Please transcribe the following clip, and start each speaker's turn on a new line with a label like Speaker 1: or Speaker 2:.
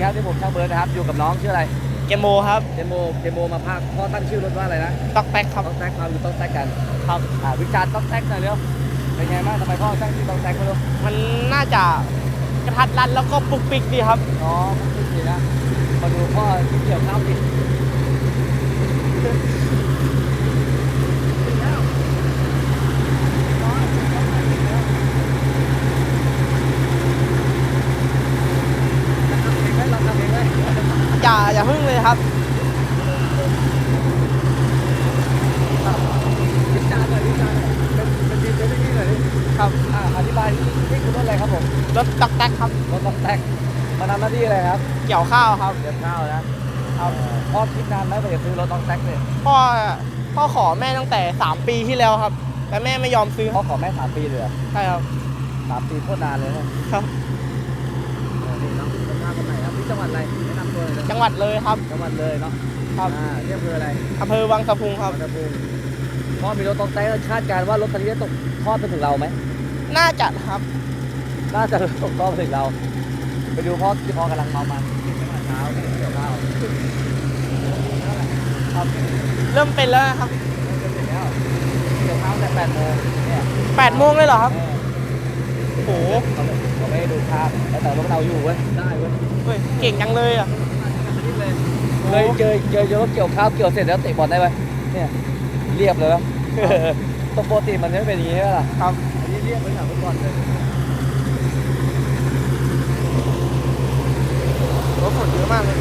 Speaker 1: ดีครับที่ผมช่างเบิร์ดนะครับอยู่กับน้องชื่ออะไร
Speaker 2: เกมโมครับ
Speaker 1: เจโมเจโมมาภาคพ่อตั้งชื่อรถว่าอะไรนะ
Speaker 2: ตอกแตกครับ
Speaker 1: ต้องแซกพาดูต้องแซกกัน
Speaker 2: ครับ
Speaker 1: อ่าวิจารณ์ต้องแซกหน่อยเร็วเป็นไงบ้างทำไมพ่อตั้งชื่อต้องแซกไม่รู้
Speaker 2: มันน่าจะกระทัดรัดแล้วก็ปุกปิกดีครับ
Speaker 1: อ๋อไม่ผิดนะมาดูพ่อที่เกี่ยวข้าวผิดเราทำเองไหม
Speaker 2: อย่าอย่าพึ่งเลยครับ
Speaker 1: วิจารณ์หน่อยวิจารณ์หน่อยเป็นเป็นดีเป็นดีหน่อยดิ
Speaker 2: ครับ
Speaker 1: อ่าอธิบายนี่คือรถอะไรครับผม
Speaker 2: รถตอกแตกครับ
Speaker 1: รถต้องแซกมาทำหน้าที่อะไรครับ
Speaker 2: เกี่ยวข้าวครับ
Speaker 1: เก็บข้าวนะเอาพ่อคิดนานไหมกว่าจะซื้อรถต้องแซกเนี่ย
Speaker 2: พ่อพ่อขอแม่ตั้งแต่ 3 ปีที่แล้วครับ แต่แม่ไม่ยอมซื้อค
Speaker 1: พ่
Speaker 2: รั
Speaker 1: อบขอแม่สามปีเลยเหรอ
Speaker 2: ใช่ครับ
Speaker 1: สามปีโคตรนานเลยนะครับเออนี่น้องเป็นข้าวคนไหนครับที่จังหวัดอะไร แนะนำตัวเลยนะ
Speaker 2: จังหวัดเลยครับ
Speaker 1: จังหวัดเลยเนาะ
Speaker 2: ครับ
Speaker 1: อ่าเรียกคืออะไร
Speaker 2: อำเภอวังสะพุงครับ
Speaker 1: วังตะพุงพ่อมีรถต้องแซกคาดการณ์ว่ารถคันนี้จะตกทอดไปถึงเราไหม
Speaker 2: น่าจะครับ
Speaker 1: น่าจะตกทอดไปถึงเรา ไปดูพ่อที่พ่อกำลังเมามันกินไปเมื่อเช้าเกี่ยวข้าว
Speaker 2: ครับเริ่มเป็นแล้วนะครับ
Speaker 1: เสร็จแล้วเกี่ยวข้าวแต่แปดโมงเนี่ย
Speaker 2: 8โมงเลยเหรอครับ
Speaker 1: เออ
Speaker 2: โอ้โห
Speaker 1: เขาไม่เขาไม่ให้ดูภาพแล้วแต่รถเราอยู่เว้ยได้เว้ย
Speaker 2: เฮ้ยเก่งจังเลยอะ
Speaker 1: เคยเจอเจอเจอรถเกี่ยวข้าวเกี่ยวเสร็จแล้วเตะบอลได้ไหมเนี่ยเรียบเลยไหมตัวปกติมันไม่เป็นอย่างนี้ใช่ไหมล่ะ
Speaker 2: ครับ
Speaker 1: อันนี้เรียบเป็นหนังฟุตบอลเลย
Speaker 2: รถฝนเยอะมากเลย